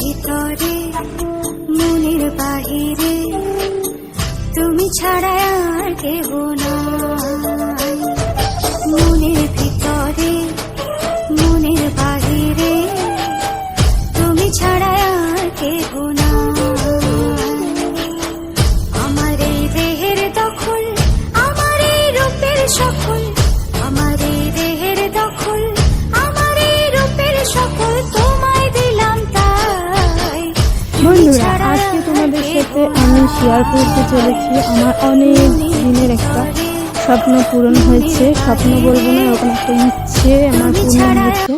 ভিতরে মনের বাহিরে। তুমি ছাড়া আর কেহ না মনের ভিতরে শেয়ার করতে চলেছি। আমার অনেক দিনের একটা স্বপ্ন পূরণ হয়েছে। স্বপ্ন বলব না, এরকম একটা ইচ্ছে, আমার পূরণ হয়েছে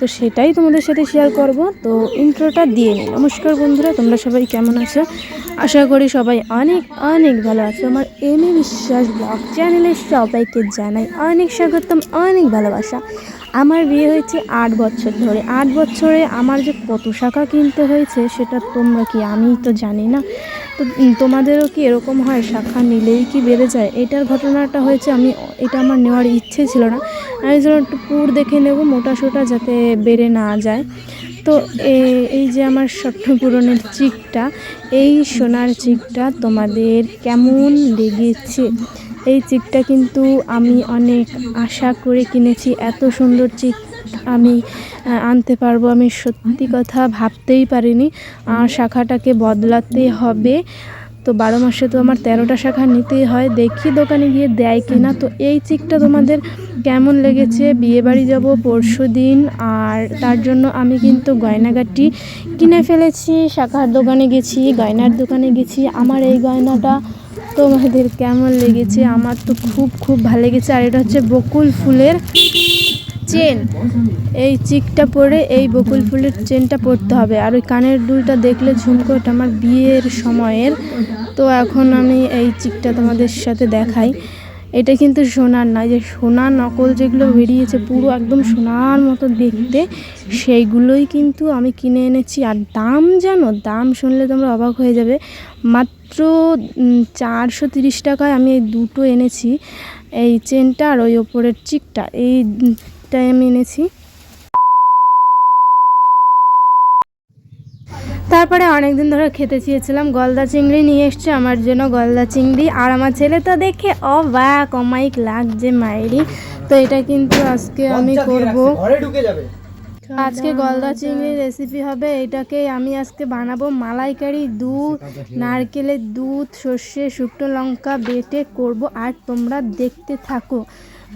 তো সেটাই তোমাদের সাথে শেয়ার করব। তো ইন্ট্রোটা দিয়ে নিই। নমস্কার বন্ধুরা, তোমরা সবাই কেমন আছো? আশা করি সবাই অনেক অনেক ভালো আছো। আমার এমএ বিশ্বাস ব্লগ চ্যানেলে সবাইকে জানাই অনেক স্বাগতম, অনেক ভালোবাসা। আমার বিয়ে হয়েছে আট বছর ধরে। আট বছরে আমার যে কত শাখা কিনতে হয়েছে, সেটা তোমরা কি আমি তো জানি না। তো তোমাদেরও কি এরকম হয়? শাখা নিলেই কি বেড়ে যায়? এটার ঘটনাটা হয়েছে, আমি, এটা আমার নেওয়ার ইচ্ছে ছিল না। আমি যেন একটু পুর দেখে নেব মোটা সোটা যাতে বেড়ে না যায়। তো এই যে আমার স্বপ্ন পূরণের চিকটা, এই সোনার চিকটা তোমাদের কেমন লেগেছে? এই চিকটা কিন্তু আমি অনেক আশা করে কিনেছি। এত সুন্দর চিক আমি আনতে পারব। আমি সত্যি কথা ভাবতেই পারিনি। আর শাখাটাকে বদলাতে হবে। তো বারো মাসে তো আমার তেরোটা শাখা নিতেই হয়। দেখি দোকানে গিয়ে দেয় কি না তো এই চিকটা তোমাদের কেমন লেগেছে? বিয়ে বাড়ি যাব পরশু দিন। আর তার জন্য আমি কিন্তু গয়নাগাটি কিনে ফেলেছি। শাখার দোকানে গেছি, গয়নার দোকানে গেছি। আমার এই গয়নাটা তোমাদের কেমন লেগেছে? আমার তো খুব খুব ভালো লেগেছে। আর এটা হচ্ছে বকুল ফুলের চেন। এই চিকটা পরে এই বকুল ফুলের চেনটা পরতে হবে। আর ওই কানের দুলটা দেখলে ঝুমকো এটা আমার বিয়ের সময়ের। তো এখন আমি এই চিকটা তোমাদের সাথে দেখাই। এটা কিন্তু সোনার না যে সোনার নকল যেগুলো বেরিয়েছে পুরো একদম সোনার মতো দেখতে, সেইগুলোই কিন্তু আমি কিনে এনেছি। আর দাম জানো? দাম শুনলে তোমরা অবাক হয়ে যাবে। মাত্র চারশো তিরিশ টাকায় আমি এই দুটো এনেছি। এই চেনটা আর ওই ওপরের চিকটা। এইটাই আমি এনেছি। তারপরে অনেকদিন ধরে খেতে চেয়েছিলাম গলদা চিংড়ি নিয়ে এসছে আমার জন্য গলদা চিংড়ি। আর আমার ছেলে তো দেখে অবাক অমাইক লাগছে মায়েরই। তো এটা কিন্তু আজকে আমি করব। আজকে গলদা চিংড়ির রেসিপি হবে এটাকে আমি আজকে বানাবো মালাইকারি দুধ নারকেলের দুধ সর্ষে শুকনো লঙ্কা বেটে করব। আর তোমরা দেখতে থাকো।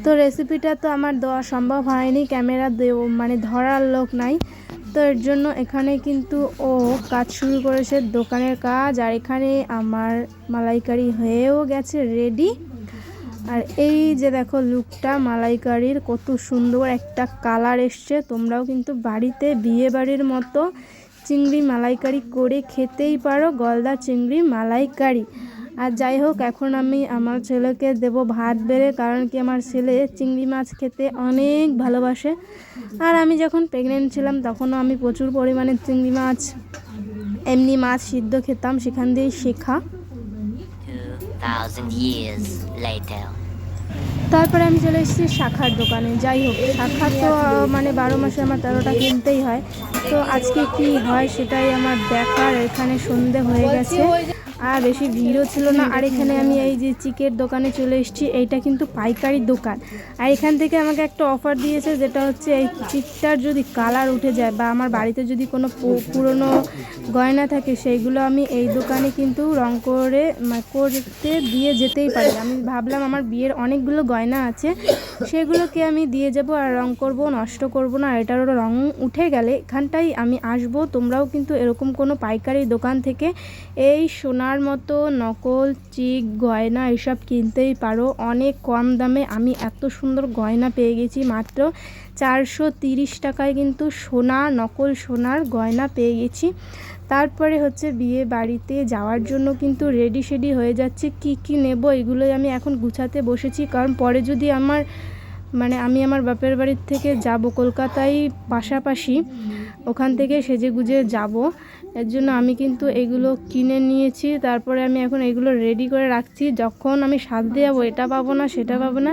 তো রেসিপিটা তো আমার দেওয়া সম্ভব হয়নি ক্যামেরা দেও মানে ধরার লোক নাই। তো এর জন্য এখানে কিন্তু ও কাজ শুরু করেছে দোকানের কাজ, আর এখানে আমার মালাইকারি হয়েও গেছে রেডি আর এই যে দেখো লুকটা মালাইকারির কত সুন্দর একটা কালার এসছে। তোমরাও কিন্তু বাড়িতে বিয়ে বাড়ির মতো চিংড়ি মালাইকারি করে খেতেই পারো, গলদা চিংড়ি মালাইকারি। আর যাই হোক এখন আমি আমার ছেলেকে দেব ভাত বেড়ে কারণ কি আমার ছেলে চিংড়ি মাছ খেতে অনেক ভালোবাসে। আর আমি যখন প্রেগনেন্ট ছিলাম তখনও আমি প্রচুর পরিমাণে চিংড়ি মাছ এমনি মাছ সিদ্ধ খেতাম সেখান দিয়েই শেখা। 2,000 years তারপরে আমি চলে এসেছি শাখার দোকানে। যাই হোক শাখা তো মানে বারো মাসে আমার তেরোটা কিনতেই হয়। তো আজকে কি হয় সেটাই আমার দেখার এখানে সন্ধে হয়ে গেছে। আর বেশি ভিড়ও ছিল না। আর এখানে আমি এই যে চিকের দোকানে চলে এসেছি, এইটা কিন্তু পাইকারি দোকান। আর এখান থেকে আমাকে একটা অফার দিয়েছে, যেটা হচ্ছে এই চিকটার যদি কালার উঠে যায় বা আমার বাড়িতে যদি কোনো পুরনো গয়না থাকে, সেইগুলো আমি এই দোকানে কিন্তু রং করে করতে দিয়ে যেতেই পারি। আমি ভাবলাম আমার বিয়ের অনেকগুলো গয়না আছে, সেগুলোকে আমি দিয়ে যাব আর রং করব, নষ্ট করব না। আর এটারও রং উঠে গেলে এখানটাই আমি আসব। তোমরাও কিন্তু এরকম কোনো পাইকারি দোকান থেকে এই সোনার মতো নকল, চিক, গয়না এসব কিনতেই পারো। অনেক কম দামে আমি এত সুন্দর গয়না পেয়ে গেছি মাত্র চারশো তিরিশ টাকায় কিন্তু সোনা, নকল সোনার গয়না পেয়ে গেছি। তারপরে হচ্ছে বিয়ে বাড়িতে যাওয়ার জন্য কিন্তু রেডি শেডি হয়ে যাচ্ছে। কি কি নেব এগুলোই আমি এখন গুছাতে বসেছি। কারণ পরে যদি আমার মানে আমি আমার বাপের বাড়ির থেকে যাব কলকাতায় পাশাপাশি ওখান থেকে সেজে গুজে যাব। এর জন্য আমি কিন্তু এগুলো কিনে নিয়েছি, তারপরে আমি এখন এগুলো রেডি করে রাখছি। যখন আমি সাজতে যাব, এটা পাবো না, সেটা পাবো না।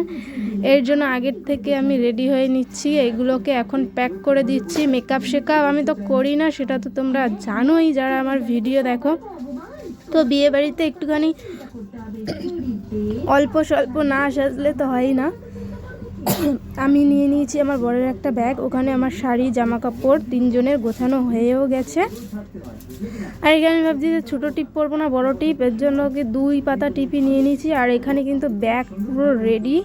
এর জন্য আগের থেকে আমি রেডি হয়ে নিচ্ছি। এগুলোকে এখন প্যাক করে দিচ্ছি। মেকআপ শেকআপ আমি তো করি না, সেটা তো তোমরা জানোই, যারা আমার ভিডিও দেখো। তো বিয়ে বাড়িতে একটুখানি অল্প স্বল্প না সাজলে তো হয় না। আমি নিয়ে নিয়েছি আমার বড়ের একটা ব্যাগ, ওখানে আমার শাড়ি জামা কাপড় তিনজনের গোছানো হয়েও গেছে। আর এখানে আমি ভাবছি যে ছোটো টিপ পরবো না, বড় টিপ, এর জন্য কি দুই পাতা টিপি নিয়ে নিয়েছি, আর এখানে কিন্তু ব্যাগ পুরো রেডি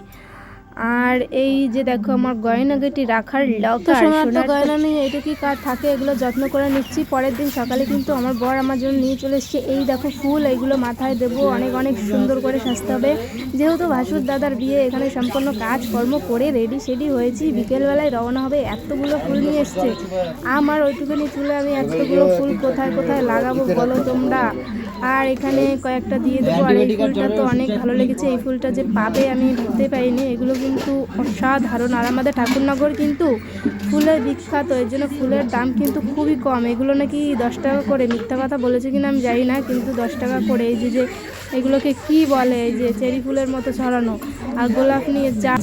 আর এই যে দেখো আমার গয়নাগাটি রাখার লকার সোনার গয়না নিয়ে এটুকুই কার থাকে? এগুলো যত্ন করে নিচ্ছি। পরের দিন সকালে কিন্তু আমার বর আমার জন্য নিয়ে চলে এসছে। এই দেখো ফুল এইগুলো মাথায় দেবো। অনেক অনেক সুন্দর করে সাজতে হবে। যেহেতু ভাসুর দাদার বিয়ে এখানে সম্পূর্ণ কাজকর্ম করে রেডি সেডি হয়েছি। বিকেলবেলায় রওনা হবে এতগুলো ফুল নিয়ে এসছে। আমার ওইটুকুনি চুলে আমি এতগুলো ফুল কোথায় কোথায় লাগাবো বলো তোমরা? আর এখানে কয়েকটা দিয়ে দেবো। আর এই ফুলটা তো অনেক ভালো লেগেছে। এই ফুলটা যে পাবে আমি ভাবতে পারিনি। এগুলো কিন্তু অসাধারণ। আর আমাদের ঠাকুরনগর কিন্তু ফুলের বিখ্যাত, এর জন্য ফুলের দাম কিন্তু খুবই কম। এগুলো নাকি দশ টাকা করে, মিথ্যা কথা বলেছে কিনা আমি জানি না, কিন্তু দশ টাকা করে। এই যে যে এগুলোকে কি বলে, এই যে চেরি ফুলের মতো ছড়ানো। আর গোলাপ নিয়ে যা